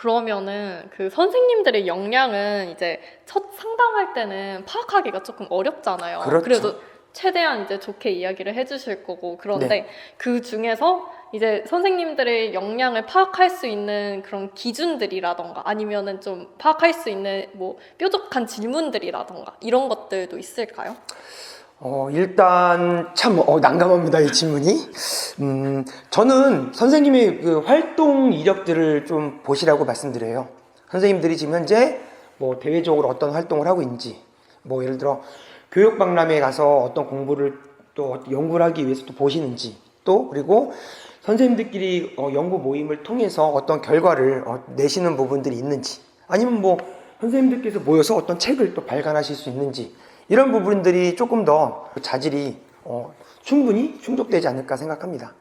그러면은 그 선생님들의 역량은 이제 첫 상담할 때는 파악하기가 조금 어렵잖아요. 그렇죠. 래도 최대한 이제 좋게 이야기를 해주실 거고 그런데 네. 그 중에서 이제 선생님들의 역량을 파악할 수 있는 그런 기준들이라던가 아니면은 좀 파악할 수 있는 뭐 뾰족한 질문들이라던가 이런 것들도 있을까요? 어, 일단 참 어, 난감합니다 이 질문이. 음, 저는 선생님의 그 활동 이력들을 좀 보시라고 말씀드려요. 선생님들이 지금 현재 뭐 대외적으로 어떤 활동을 하고 있는지, 뭐 예를 들어 교육 박람회에 가서 어떤 공부를 또 연구를 하기 위해서 또 보시는지, 또 그리고 선생님들끼리 어, 연구 모임을 통해서 어떤 결과를 어, 내시는 부분들이 있는지, 아니면 뭐 선생님들께서 모여서 어떤 책을 또 발간하실 수 있는지 이런 부분들이 조금 더 자질이 어, 충분히 충족되지 않을까 생각합니다.